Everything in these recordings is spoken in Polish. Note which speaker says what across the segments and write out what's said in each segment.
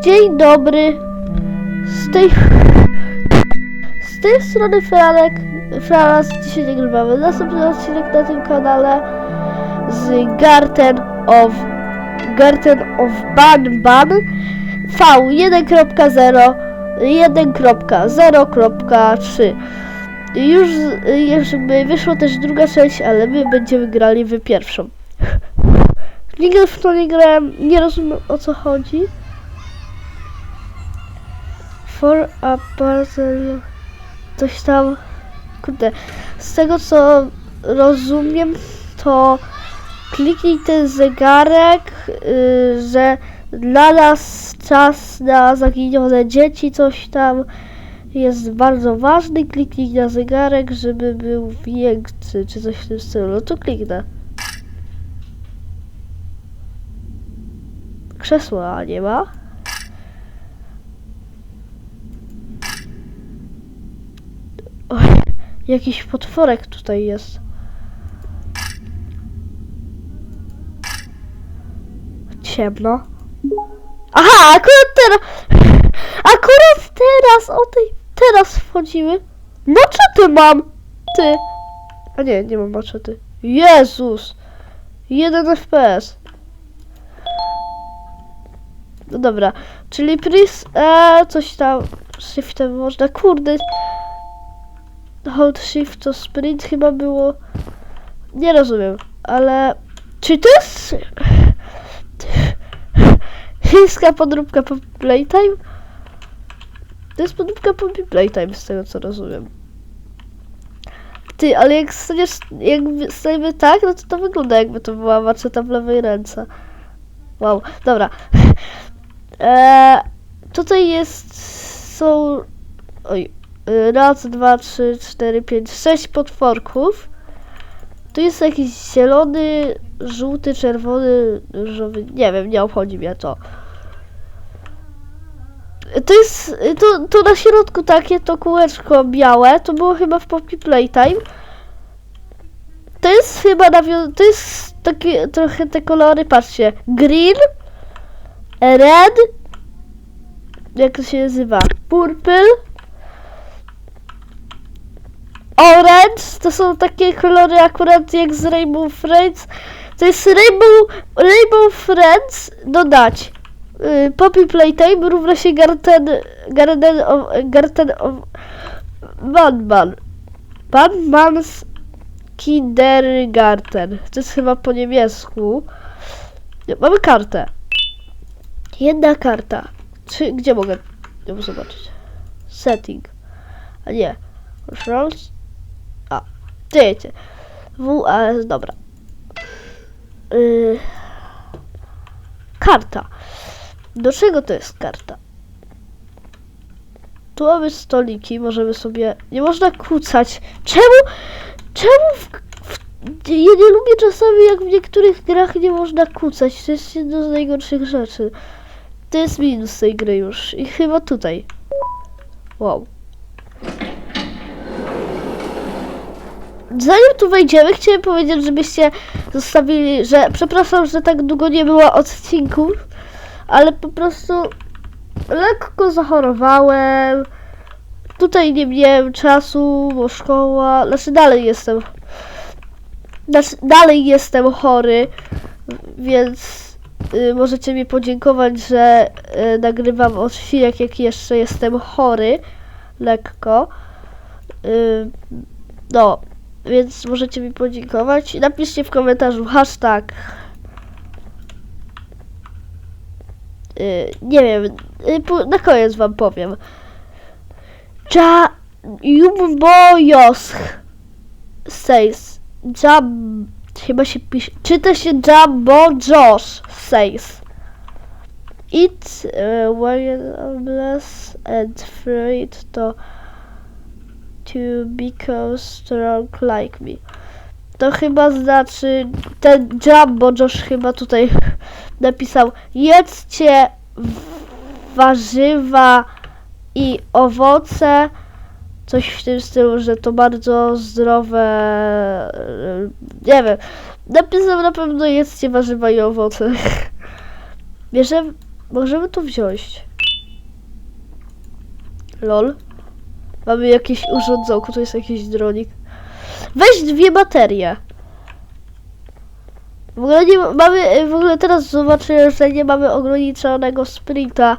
Speaker 1: Dzień dobry. Z tej... Z tej strony Franek. Franas dzisiaj nagrywamy następny odcinek na tym kanale z Garten of Garten of Ban Ban V 1.0 1.0.3 już, już wyszła też druga część, ale my będziemy grali w pierwszą. Nigdy w to nie grałem, nie rozumiem o co chodzi. For a puzzle, coś tam, kurde, z tego co rozumiem, to kliknij ten zegarek, yy, że dla nas czas na zaginione dzieci, coś tam jest bardzo ważny. Kliknij na zegarek, żeby był większy, czy coś w tym stylu. No to kliknę. Krzesła nie ma. Oj, jakiś potworek tutaj jest. Ciemno. Aha, akurat teraz. Akurat teraz, o tej. Teraz wchodzimy. Maczety mam! Ty. A nie, nie mam maczety. Jezus! 1 FPS. No dobra, czyli Pris, e, coś tam shiftem można, kurde. Hold shift to sprint chyba było. Nie rozumiem, ale czy to jest chińska podróbka po playtime? To jest podróbka po playtime z tego co rozumiem. Ty, ale jak staniesz, jak stajemy tak, no to to wygląda jakby to była maczeta w lewej ręce. Wow, dobra. Eee, tutaj jest, są, oj, raz, dwa, trzy, cztery, pięć, sześć potworków. Tu jest jakiś zielony, żółty, czerwony, różowy, nie wiem, nie obchodzi mnie to. To jest, tu, tu na środku takie to kółeczko białe, to było chyba w Poppy Playtime. To jest chyba to jest takie trochę te kolory, patrzcie, green, red, jak to się nazywa, purple, orange, to są takie kolory akurat jak z Rainbow Friends, to jest Rainbow, Rainbow Friends dodać. Y, Poppy Playtime równa się Garten, Garden of, Garten of Batman. Batman's Kindergarten. To jest chyba po niemiecku. Nie, Mamy kartę. Jedna karta. Czy, gdzie mogę ją zobaczyć? Setting. A nie. Controls. Wiecie. WAS, dobra. Yy, karta. Do czego to jest karta? Tu mamy stoliki, możemy sobie... Nie można kłócać. Czemu? Czemu w, w, Ja nie lubię czasami, jak w niektórych grach nie można kłócać. To jest jedna z najgorszych rzeczy. To jest minus tej gry już. I chyba tutaj. Wow. Zanim tu wejdziemy, chciałem powiedzieć, żebyście zostawili, że przepraszam, że tak długo nie było odcinków, ale po prostu lekko zachorowałem. Tutaj nie miałem czasu, bo szkoła, znaczy dalej jestem, znaczy dalej jestem chory, więc y, możecie mi podziękować, że y, nagrywam odcinek, jak jeszcze jestem chory, lekko. Y, no, więc możecie mi podziękować. Napiszcie w komentarzu hashtag. Y, nie wiem, y, na koniec wam powiem. Ja Jumbojosk says. Jab, chyba się pisze. Czyta się Jumbo Josh says. It uh, wireless and afraid to to become strong like me. To chyba znaczy, ten Jumbo Josh chyba tutaj napisał, jedzcie warzywa i owoce, coś w tym stylu, że to bardzo zdrowe, e, nie wiem, napisał na pewno jedzcie warzywa i owoce. Bierzemy, możemy to wziąć. Lol. Mamy jakieś urządzonko, to jest jakiś dronik. Weź dwie baterie. W ogóle nie ma- mamy, w ogóle teraz zobaczyłem, że nie mamy ograniczonego sprinta.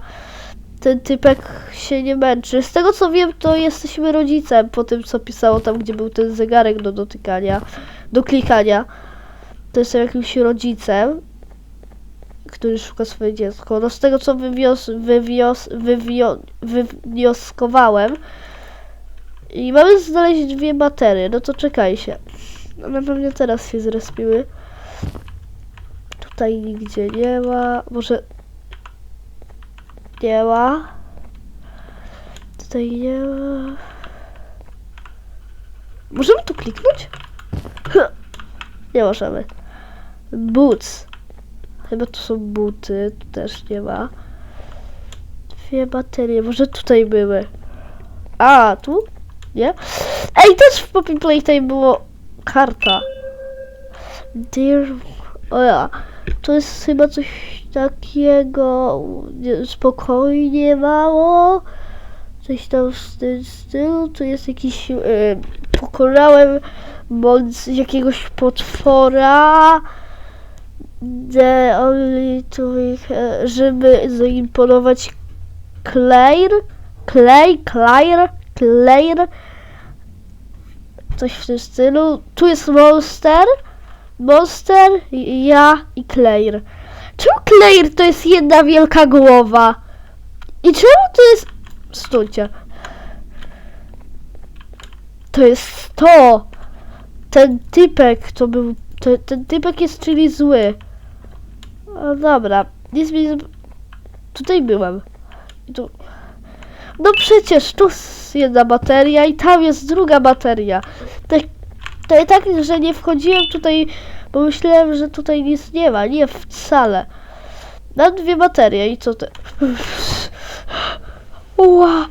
Speaker 1: Ten typek się nie męczy. Z tego co wiem, to jesteśmy rodzicem po tym, co pisało tam, gdzie był ten zegarek do dotykania, do klikania. To jestem jakimś rodzicem, który szuka swoje dziecko. No z tego co wywios, wywios, wywio, wywnioskowałem i mamy znaleźć dwie baterie, no to czekajcie. No na pewno teraz się zrespiły. Tutaj nigdzie nie ma. Może nie ma. Tutaj nie ma. Możemy tu kliknąć? Nie możemy. Boots. Chyba to są buty. Tu też nie ma. Dwie baterie. Może tutaj były. A, tu? Nie? Ej, też w Poppy Playtime było karta. Dear... O ja. To jest chyba coś takiego nie, spokojnie mało. Coś tam z tym stylu. Tu jest jakiś... Y, pokonałem moc jakiegoś potwora. The only to make, żeby zaimponować Claire. Clay, Claire, Claire. Coś w tym stylu. Tu jest Monster. Monster, ja i Claire. Czemu Claire to jest jedna wielka głowa? I czemu to jest... Stójcie. To jest to. Ten typek to był... To, ten typek jest czyli zły. No dobra. Nic mi... Tutaj byłem. I tu... No przecież tu jest jedna bateria i tam jest druga bateria. Tak, to i tak, że nie wchodziłem tutaj, bo myślałem, że tutaj nic nie ma. Nie, wcale. Mam dwie baterie i co ty? Ła!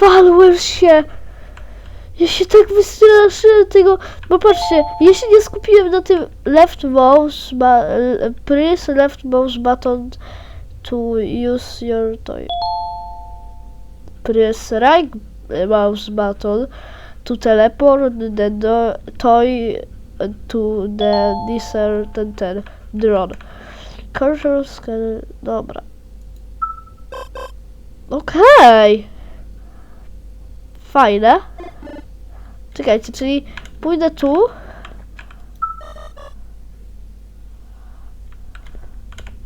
Speaker 1: Walłem się! Ja się tak wystraszyłem tego, bo patrzcie, ja się nie skupiłem na tym left mouse, ba, press left mouse button to use your toy. Press right mouse button to teleport the do, toy to the desert ten, ten drone. Cursor scan, dobra. Okej. Fajne. Czekajcie, czyli pójdę tu.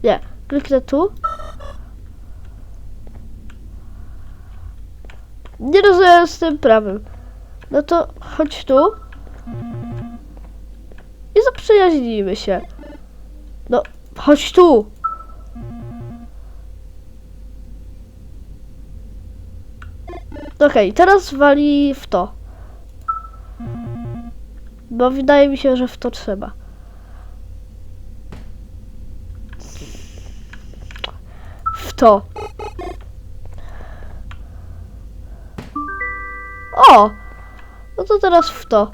Speaker 1: Nie, kliknę tu. Nie rozumiem z tym prawem. No to chodź tu. I zaprzyjaźnijmy się. No, chodź tu. Okej, teraz wali w to. Bo wydaje mi się, że w to trzeba. W to. O! No to teraz w to.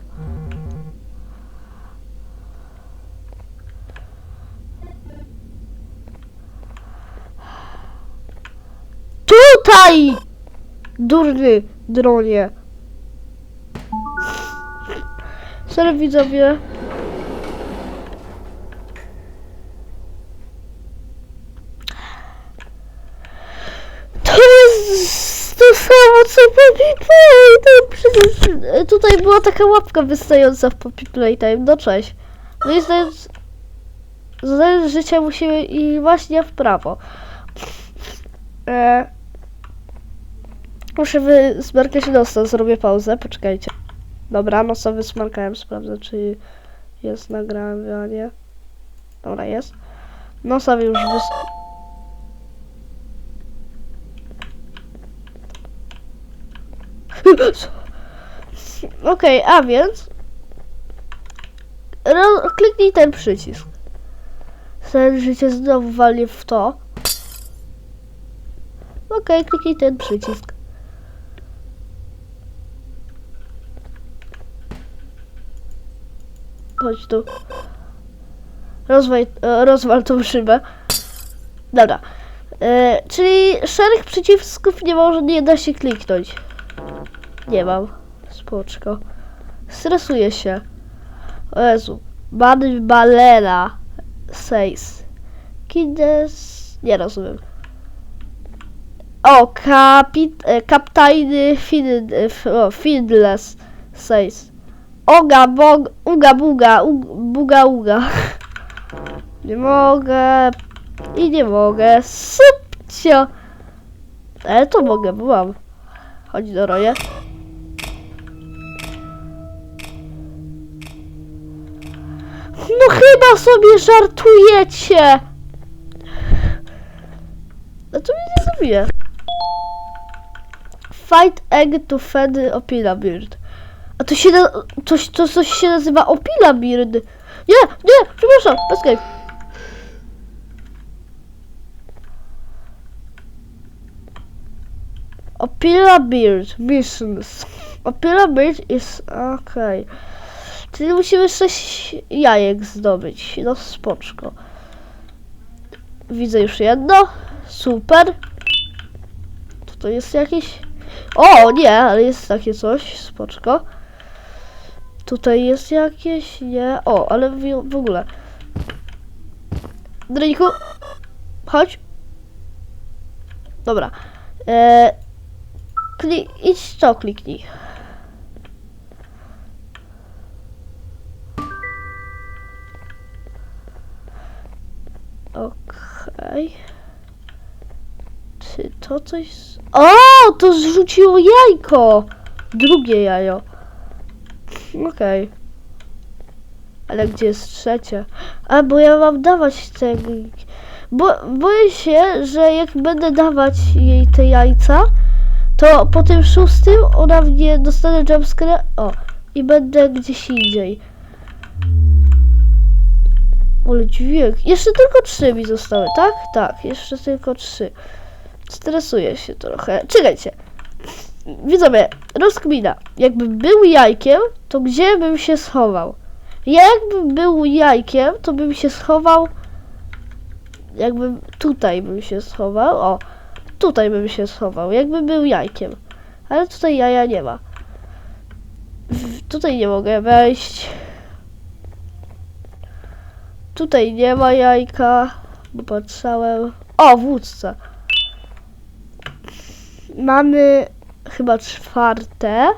Speaker 1: Tutaj! Durny dronie. Sorry widzowie. To jest to samo co Tutaj była taka łapka wystająca w Poppy Playtime. No cześć. No i znając, znając życia musimy i właśnie w prawo. E, muszę wysmarkać nosa, zrobię pauzę, poczekajcie. Dobra, nosa wysmarkałem, sprawdzę czy jest nagrywanie. Dobra, jest. Nosa już wys... Okej, a więc... Ro- kliknij ten przycisk. Sen życie znowu walnie w to. Okej, kliknij ten przycisk. Chodź tu. Rozwal, e, rozwal tą szybę. Dobra. E, czyli szereg przycisków nie może, nie da się kliknąć. Nie mam. Spoczko. Stresuję się. O Jezu. Man Balena. Says. Kides... Nie rozumiem. O, kapit... e, Kaptajny Fin... e, O, Findless. Says. Oga, bog... Uga, buga. Ug, buga, uga. Nie mogę. I nie mogę. Subcio. Ale to mogę, bo mam. Chodź do roje. No chyba sobie żartujecie. No to mnie nie zabije. Fight egg to fed opila bird. A to się na, to, coś się nazywa opila bird. Nie, nie, przepraszam, escape. Opila Beard Missions. Opila Beard is... okej. Czyli musimy sześć jajek zdobyć. No spoczko. Widzę już jedno. Super. Tutaj jest jakieś... O, nie, ale jest takie coś. Spoczko. Tutaj jest jakieś... Nie. O, ale w, w ogóle. Drejku. Chodź. Dobra. Eee, Klik, idź to kliknij. Okej. Czy to coś... z- O, to zrzuciło jajko! Drugie jajo. Okej. Ale gdzie jest trzecie? A, bo ja mam dawać te... Bo, boję się, że jak będę dawać jej te jajca, to po tym szóstym ona mnie dostanę jumpscare. O, i będę gdzieś indziej. Ale dźwięk. Jeszcze tylko trzy mi zostały, tak? Tak, jeszcze tylko trzy. Stresuję się trochę. Czekajcie. Widzowie, rozkmina. Jakbym był jajkiem, to gdzie bym się schował? Jakbym był jajkiem, to bym się schował. Jakbym tutaj bym się schował. O, tutaj bym się schował, jakby był jajkiem. Ale tutaj jaja nie ma. W, tutaj nie mogę wejść. Tutaj nie ma jajka, bo patrzałem. O, wódce. Mamy chyba czwarte.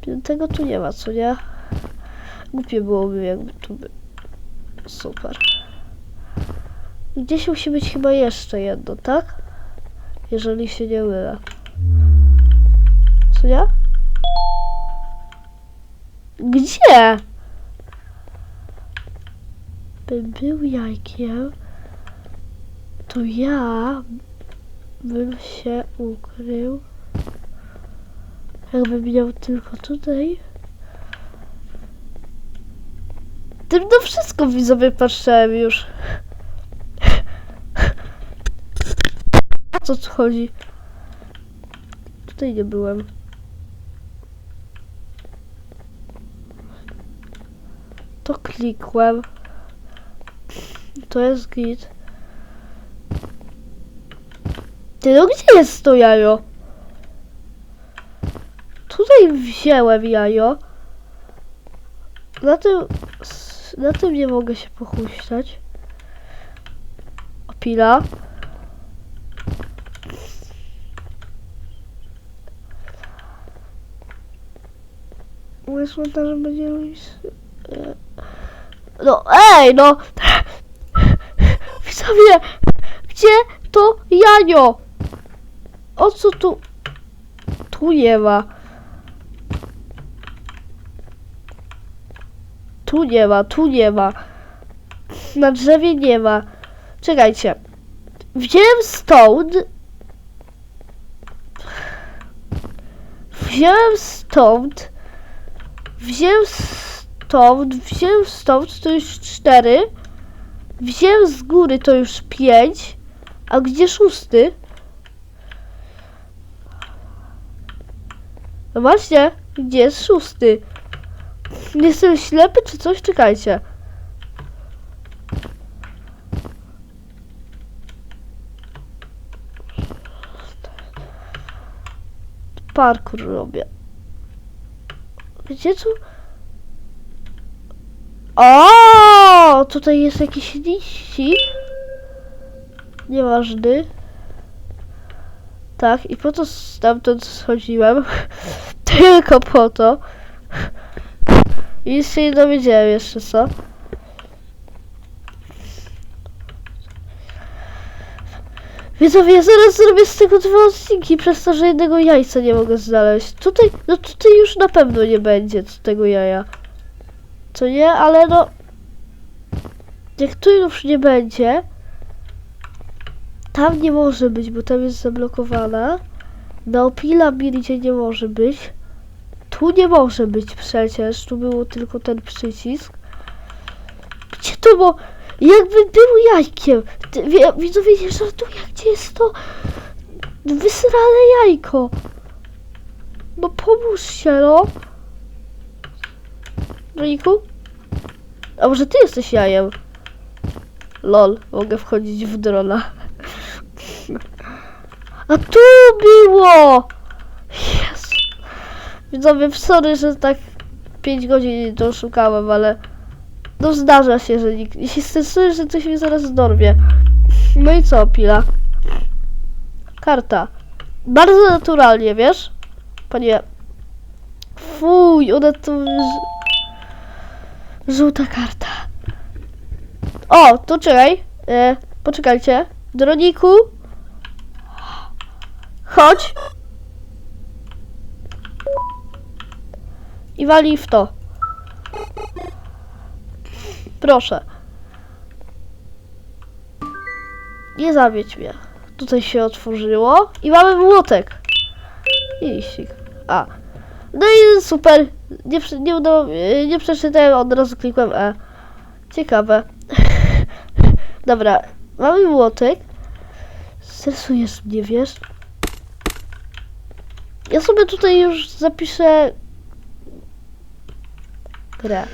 Speaker 1: Piątego tu nie ma, co nie? Głupie byłoby, jakby tu by... Super. Gdzieś musi być chyba jeszcze jedno, tak? Jeżeli się nie mylę. Co nie? Gdzie? Bym był jajkiem, to ja bym się ukrył. Jakbym miał tylko tutaj. Tym no wszystko widzowie patrzyłem już. O co tu chodzi? Tutaj nie byłem. To klikłem. To jest git. Ty no gdzie jest to jajo? Tutaj wziąłem jajo. Na tym, na tym nie mogę się pochuśtać. Opila. Myślę, że będzie robić... No, ej, no! Widzowie, gdzie to Janio? O co tu? Tu nie ma. Tu nie ma, tu nie ma. Na drzewie nie ma. Czekajcie. Wziąłem stąd. Wziąłem stąd. Wziąłem stąd to, wziął stąd to już cztery, wziął z góry to już pięć, a gdzie szósty? No właśnie, gdzie jest szósty? Jestem ślepy czy coś? Czekajcie. Parkour robię. Gdzie tu? O, tutaj jest jakiś liści. Nieważny. Tak, i po to stamtąd schodziłem. Tylko po to. I się nie dowiedziałem jeszcze, co? Widzowie, ja zaraz zrobię z tego dwa odcinki, przez to, że jednego jajca nie mogę znaleźć. Tutaj, no tutaj już na pewno nie będzie tego jaja. Co nie? Ale no... Jak tu już nie będzie... Tam nie może być, bo tam jest zablokowana. Na Opila nigdzie nie może być. Tu nie może być przecież. Tu było tylko ten przycisk. Gdzie to było? Jakby był jajkiem. Widzowie nie żartuję, gdzie jest to wysrane jajko. No pomóż się, no. Roniku? A może ty jesteś jajem? Lol, mogę wchodzić w drona. A tu było! Jezu. Widzowie, sorry, że tak 5 godzin to szukałem, ale no zdarza się, że nikt nie się stresuje, że coś mnie zaraz dorwie. No i co, pila? Karta. Bardzo naturalnie, wiesz? Panie. Fuj, ona tu... Żółta karta. O, to czekaj. E, poczekajcie. Droniku. Chodź. I wali w to. Proszę. Nie zawiedź mnie. Tutaj się otworzyło. I mamy młotek. I liścik. A. No i super. Nie, nie, udało, nie przeczytałem, od razu klikłem E. Ciekawe. Dobra. Mamy młotek. Stresujesz mnie, wiesz? Ja sobie tutaj już zapiszę grę.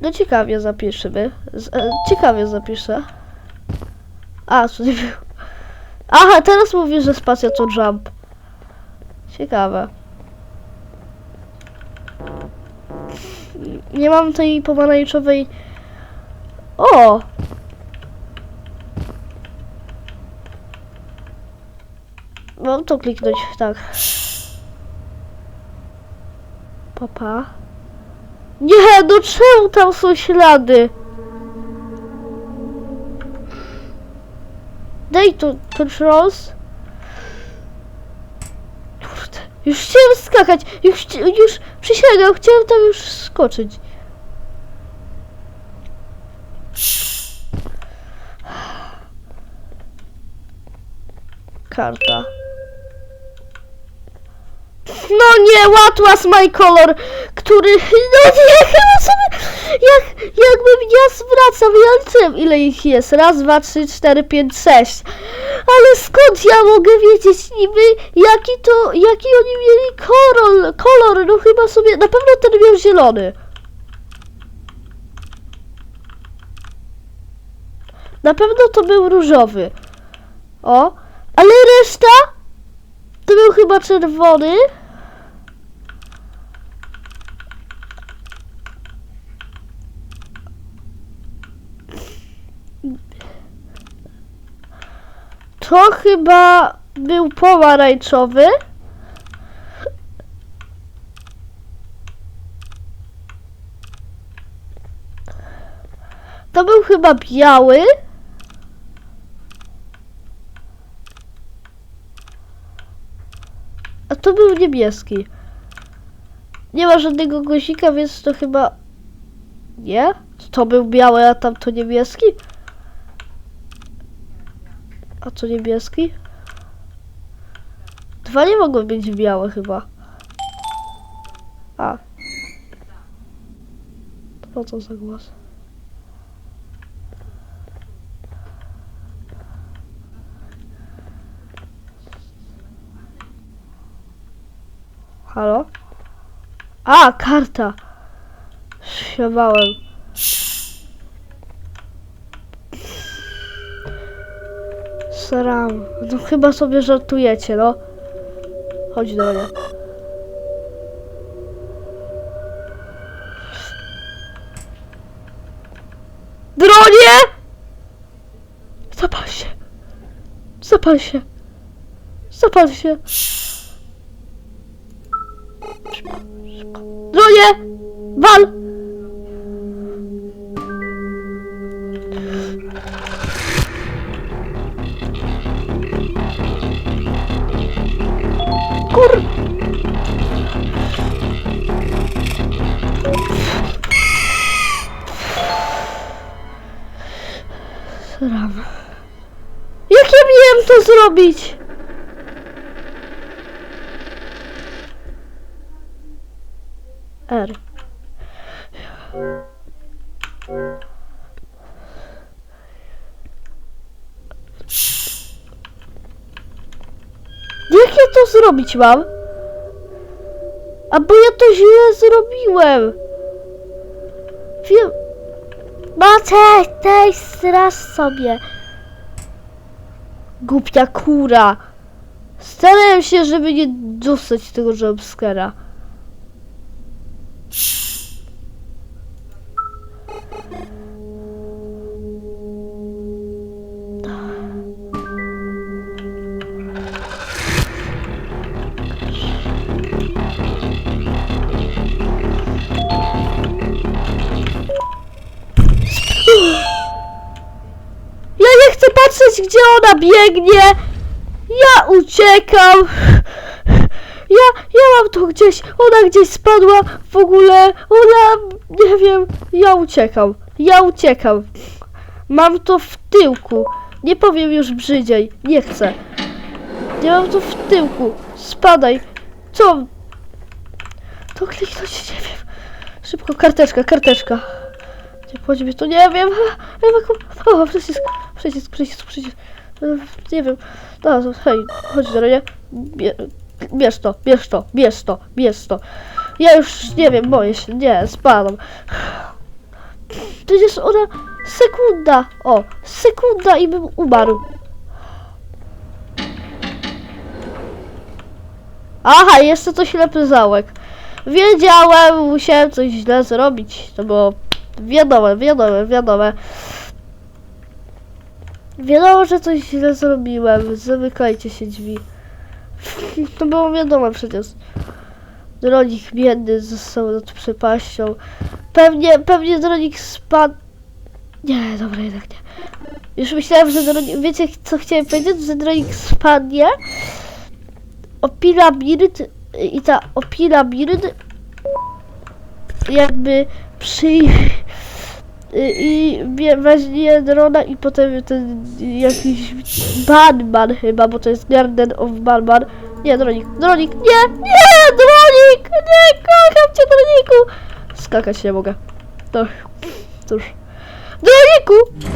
Speaker 1: No ciekawie zapiszemy. Z, e, ciekawie zapiszę. A, co nie było. Aha, teraz mówisz, że spacja to jump. Ciekawe. Nie mam tej pomarańczowej... O! Mam to kliknąć, tak. Papa. Nie, no czemu tam są ślady? Daj to controls. Kurde, już chciałem skakać, już, już przysięgam, chciałem tam już skoczyć. Karta. No nie, what was my color? Który, no nie, chyba sobie, jak, jakbym ja zwracam, ja liczyłem ile ich jest, raz, dwa, trzy, cztery, pięć, sześć. Ale skąd ja mogę wiedzieć niby, jaki to, jaki oni mieli kolor, kolor, no chyba sobie, na pewno ten miał zielony. Na pewno to był różowy. O, ale reszta to był chyba czerwony. To chyba był pomarańczowy. To był chyba biały. A to był niebieski. Nie ma żadnego guzika, więc to chyba... Nie? To był biały, a tam to niebieski? A co niebieski? Dwa nie mogą być białe chyba. A. To co za głos? Halo? A, karta! Śpiewałem. Sram. No chyba sobie żartujecie, no. Chodź do mnie. Dronie! Zapal się. Zapal się. Zapal się. Dronie! Wal! To zrobić? R. Jak ja to zrobić mam? A bo ja to źle zrobiłem. Wiem. Maciek, daj straż sobie. Głupia kura. Starałem się, żeby nie dostać tego jumpscare'a. Gdzie ona biegnie. Ja uciekam. Ja, ja mam to gdzieś. Ona gdzieś spadła w ogóle. Ona, nie wiem. Ja uciekam. Ja uciekam. Mam to w tyłku. Nie powiem już brzydziej. Nie chcę. Ja mam to w tyłku. Spadaj. Co? To kliknąć, nie wiem. Szybko, karteczka, karteczka. Chodźmy, to nie wiem. O, przycisk, przycisk, przycisk, przycisk. E, Nie wiem. No, hej, chodź do mnie. Bie, bierz to, bierz to, bierz to, bierz to. Ja już nie wiem, boję się. Nie, spadam. Przecież ona... Sekunda! O, sekunda i bym umarł. Aha, jeszcze to ślepy załek. Wiedziałem, musiałem coś źle zrobić. To było wiadome, wiadome, wiadome. Wiadomo, że coś źle zrobiłem. Zamykajcie się drzwi. To było wiadome przecież. Dronik biedny został nad przepaścią. Pewnie, pewnie dronik spadł. Nie, dobra, jednak nie. Już myślałem, że dronik... Wiecie, co chciałem powiedzieć? Że dronik spadnie. Opila Bird i ta Opila Bird jakby przyjmie i weźmie drona i potem ten jakiś Batman chyba, bo to jest Garden of Batman. Nie, dronik, dronik, nie, nie, dronik, nie, kocham cię, droniku. Skakać nie mogę. To, cóż. Droniku!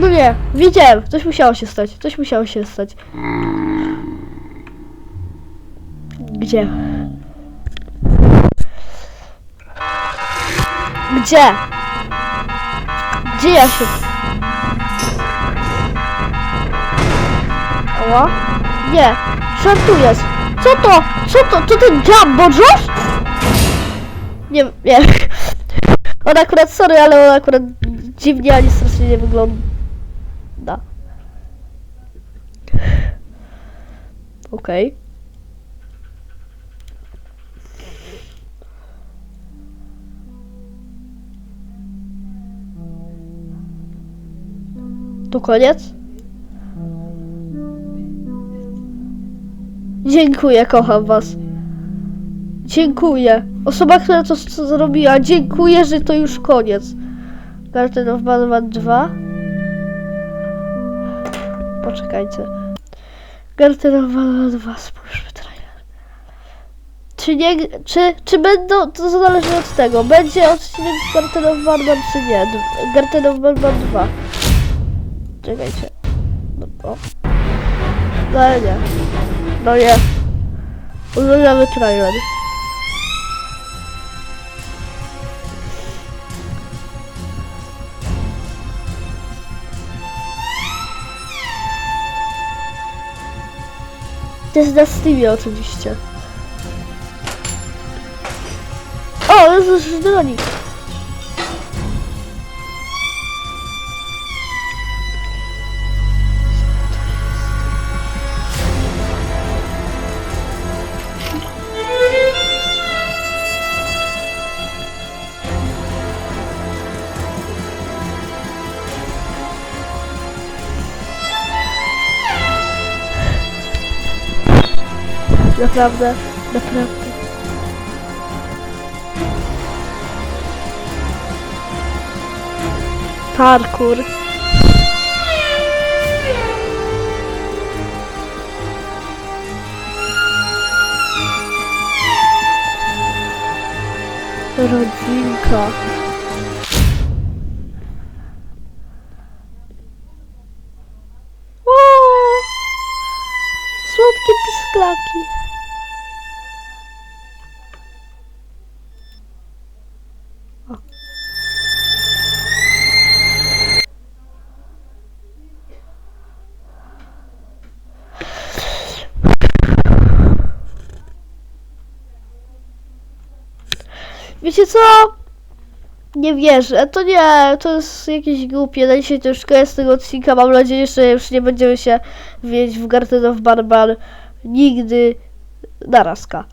Speaker 1: No nie, wiedziałem, coś musiało się stać, coś musiało się stać. Gdzie? Gdzie? Gdzie ja się... O? Nie, żartujesz. Co to? Co to? To ten Jumbo Josh? Nie, nie. On akurat, sorry, ale on akurat dziwnie ani strasznie nie wygląda. Okej. To koniec? Dziękuję, kocham was. Dziękuję. Osoba, która to zrobiła, dziękuję, że to już koniec. Garden of Batman 2. Poczekajcie. Garden of Batman 2, spójrzmy trailer. Czy nie, czy, czy będą, to zależy od tego, będzie odcinek Garden of Batman czy nie. Garden of Batman 2. Czekajcie. No, o. No ale nie. No nie. Oglądamy trailer. To jest na Steamie oczywiście. O, jest już dronik. Naprawdę, naprawdę. Parkour. Rodzinka. Co? Nie wierzę, to nie, to jest jakieś głupie. Na dzisiaj to już koniec tego odcinka. Mam nadzieję, że już nie będziemy się wiedzieć w Garden of Barbar nigdy. Narazka.